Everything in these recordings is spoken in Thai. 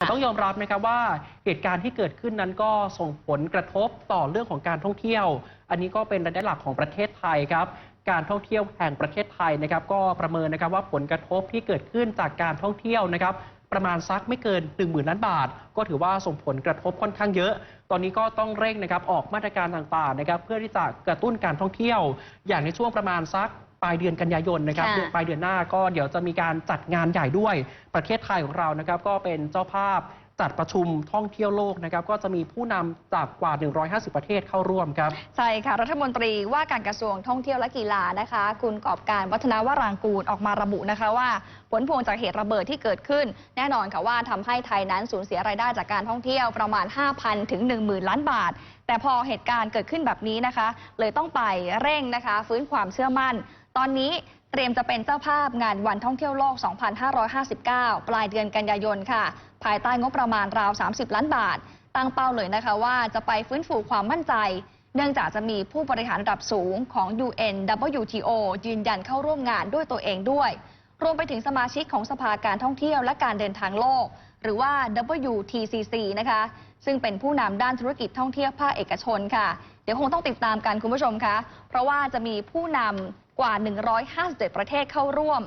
ต้องยอมรับนะครับว่าเหตุการณ์ที่เกิดขึ้นนั้นก็ส่งผลกระทบต่อเรื่องของการท่องเที่ยว อันนี้ก็เป็นรายได้หลักของประเทศไทยครับ การท่องเที่ยวแห่งประเทศไทยนะครับ ก็ประเมินนะครับว่าผลกระทบที่เกิดขึ้นจากการท่องเที่ยวนะครับ ประมาณสักไม่เกิน 1 0,000ล้านบาท ก็ถือว่าส่งผลกระทบค่อนข้างเยอะ ตอนนี้ก็ต้องเร่งนะครับออกมาตรการต่างๆนะครับ เพื่อที่จะกระตุ้นการท่องเที่ยว อย่างในช่วงประมาณสัก ปลายเดือนกันยายนนะครับค่ะเดือนปลายเดือนหน้าก็เดี๋ยวจะมีการจัดงานใหญ่ด้วยประเทศไทยของเรานะครับก็เป็นเจ้าภาพ จัดประชุมท่องเที่ยวโลกนะครับก็จะมีผู้นำจากกว่า 150 ประเทศเข้าร่วมครับ ใช่ค่ะ รัฐมนตรีว่าการกระทรวงท่องเที่ยวและกีฬานะคะ คุณกอบการวัฒนาวรางกูลออกมาระบุนะคะว่า ผลพวงจากเหตุระเบิดที่เกิดขึ้น แน่นอนค่ะว่าทำให้ไทยนั้นสูญเสียรายได้จากการท่องเที่ยวประมาณ 5,000 ถึง 10,000 ล้านบาท แต่พอเหตุการณ์เกิดขึ้นแบบนี้นะคะ เลยต้องไปเร่งนะคะ ฟื้นความเชื่อมั่น ตอนนี้ เตรียมจะเป็นเจ้าภาพงานวันท่องเที่ยวโลก 2559 ปลายเดือนกันยายนค่ะ ภายใต้งบประมาณราว 30 ล้านบาท ตั้งเป้าเลยนะคะว่าจะไปฟื้นฟูความมั่นใจ เนื่องจากจะมีผู้บริหารระดับสูงของ UN WTO ยืนยันเข้าร่วมงานด้วยตัวเองด้วย รวมไปถึงสมาชิกของสภาการท่องเที่ยวและการเดินทางโลก หรือว่า WTCC นะคะ ซึ่งเป็นผู้นำด้านธุรกิจท่องเที่ยวภาคเอกชนค่ะ เดี๋ยวคงต้องติดตามกันคุณผู้ชมคะ เพราะว่าจะมีผู้นำ กว่า 157 ประเทศเข้าร่วม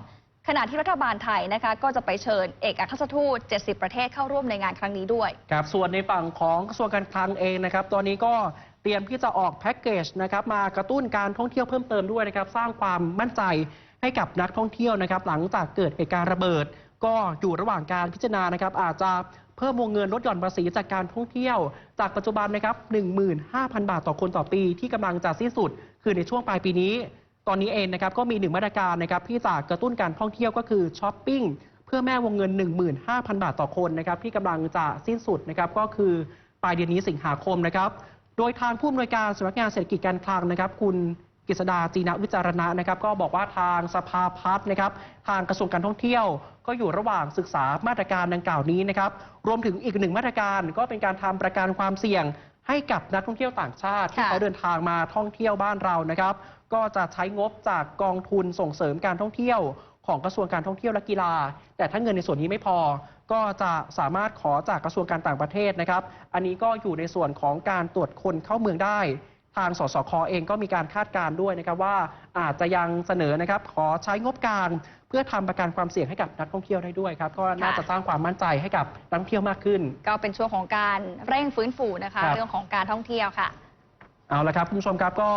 ขณะที่รัฐบาลไทยนะคะก็จะไปเชิญเอกอัครราชทูต 70 ประเทศเข้าร่วมในงานครั้งนี้ด้วย ครับส่วนในฝั่งของกระทรวงการคลังเองนะครับ ตอนนี้ก็เตรียมที่จะออกแพ็กเกจนะครับมากระตุ้นการท่องเที่ยวเพิ่มเติมด้วยนะครับ สร้างความมั่นใจให้กับนักท่องเที่ยวนะครับ หลังจากเกิดเหตุการณ์ระเบิด ก็อยู่ระหว่างการพิจารณานะครับ อาจจะเพิ่มวงเงินลดหย่อนภาษีจากการท่องเที่ยว จากปัจจุบันนะครับ 15,000 บาทต่อคนต่อปีที่กำลังจะสิ้นสุด คือในช่วงปลายปีนี้ ตอนนี้เองนะครับก็มีหนึ่งมาตรการนะครับที่จะกระตุ้นการท่องเที่ยวก็คือช้อปปิ้งเพื่อแม่วงเงิน 15,000 บาทต่อคนนะครับที่กำลังจะสิ้นสุดนะครับก็คือปลายเดือนนี้สิงหาคมนะครับโดยทางผู้อำนวยการสำนักงานเศรษฐกิจการคลังนะครับ คุณกฤษดาจีนวิจารณะนะครับ ก็บอกว่าทางสภาพัฒน์นะครับ ทางกระทรวงการท่องเที่ยว ก็อยู่ระหว่างศึกษามาตรการดังกล่าวนี้นะครับ รวมถึงอีกหนึ่งมาตรการก็เป็นการทำประกันความเสี่ยงให้กับนักท่องเที่ยวต่างชาติที่เขาเดินทางมาท่องเที่ยวบ้านเรานะครับ ก็จะใช้งบจากกองทุนส่งเสริมการท่องเที่ยวของกระทรวงการท่องเที่ยวและกีฬา แต่ถ้าเงินในส่วนนี้ไม่พอ ก็จะสามารถขอจากกระทรวงการต่างประเทศนะครับ อันนี้ก็อยู่ในส่วนของการตรวจคนเข้าเมืองได้ ทางสสคเองก็มีการคาดการณ์ด้วยนะครับว่าอาจจะยังเสนอนะครับขอใช้งบกลางเพื่อทำประกันความเสี่ยงให้กับนักท่องเที่ยวได้ด้วยครับ ก็น่าจะสร้างความมั่นใจให้กับนักท่องเที่ยวมากขึ้น ก็เป็นช่วงของการเร่งฟื้นฟูนะคะครับเรื่องของการท่องเที่ยวค่ะ เอาละครับคุณผู้ชมครับก็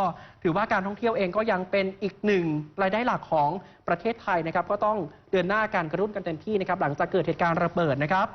ถือว่าการท่องเที่ยวเองก็ยังเป็นอีกหนึ่งรายได้หลักของประเทศไทยนะครับ ก็ต้องเดินหน้าการกระตุ้นกันเต็มที่นะครับ หลังจากเกิดเหตุการณ์ระเบิดนะครับ